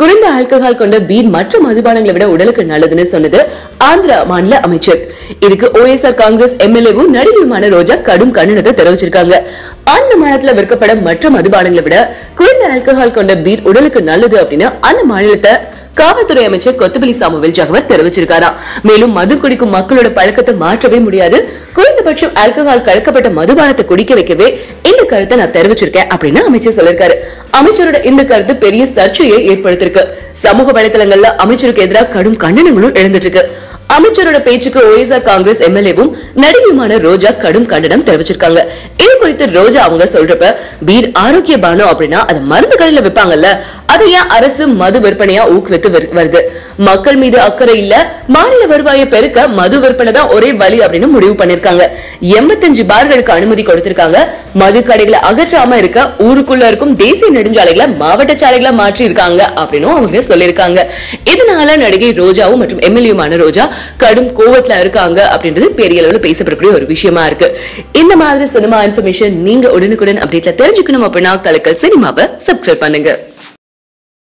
குறைந்த ஆல்கஹால் கொண்ட பீர் மற்ற மதுபானங்களை விட உடலுக்கு நல்லதுன்னு சொன்னது ஆந்திரா மாநில அமைச்சர். இதுக்கு ஓஎஸ்ஆர் காங்கிரஸ் எம்எல்ஏவும் நடிகருமான ரோஜா கடும் கண்டனத்தை தெரிவிச்சிருக்காங்க. ஆந்திர மாநிலத்துல விற்கப்பட மற்ற மதுபானங்களை விட குறைந்த ஆல்கஹால் கொண்ட பீர் உடலுக்கு நல்லது அப்படின்னு அந்த மாநிலத்தை காவல்துறை அமைச்சர் கொத்தபலி சாமுவேல் ஜகவர் தெரிவிச்சிருக்காராம். மேலும் மது குடிக்கும் மக்களோட பழக்கத்தை மாற்றவே முடியாது குறைந்தபட்சம் ஆல்கஹால் கலக்கப்பட்ட மதுபானத்தை குடிக்க வைக்கவே இந்த கருத்தை நான் தெரிவிச்சிருக்கேன் அப்படின்னு அமைச்சர் சொல்லிருக்காரு அமைச்சரோட இந்த கருத்து பெரிய சர்ச்சையை ஏற்படுத்திருக்கு சமூக வலைதளங்கள்ல அமைச்சருக்கு எதிராக கடும் கண்டனங்களும் எழுந்துட்டு இருக்கு அமைச்சரோட பேச்சுக்கு ஓஎஸ்ஆர் காங்கிரஸ் எம்எல்ஏவும் நடிகையுமான ரோஜா கடும் கண்டனம் தெரிவிச்சிருக்காங்க. இது குறித்து ரோஜா அவங்க சொல்றப்ப பீர் ஆரோக்கிய பானம் அப்படின்னா அது மருந்து கடையில விற்பாங்கல்ல அதை ஏன் அரசு மது விற்பனையா ஊக்குவித்து வரு- வருது? மக்கள் மீது அக்கறை இல்ல மாநில வருவாயை பெருக்க மது விற்பனை தான் ஒரே வழி அப்படின்னு முடிவு பண்ணிருக்காங்க. எண்பத்தஞ்சு பார்களுக்கு அனுமதி கொடுத்திருக்காங்க. மது கடைகளை அகற்றாம இருக்க ஊருக்குள்ள இருக்கும் தேசிய நெடுஞ்சாலைகளை மாவட்ட சாலைகளை மாற்றி இருக்காங்க அப்படின்னு அவங்க சொல்லியிருக்காங்க. இதனால நடிகை ரோஜாவும் மற்றும் எம்எல்ஏமான ரோஜா கடும் கோவத்துல இருக்காங்க அப்படின்றது பெரிய அளவில் பேசப்படக்கூடிய ஒரு விஷயமா இருக்கு. இந்த மாதிரி சினிமா இன்ஃபர்மேஷன் நீங்க உடனுக்குடன் அப்டேட்ல தெரிஞ்சுக்கணும் அப்படின்னா கலக்கல் சினிமாவை சப்ஸ்கிரைப் பண்ணுங்க.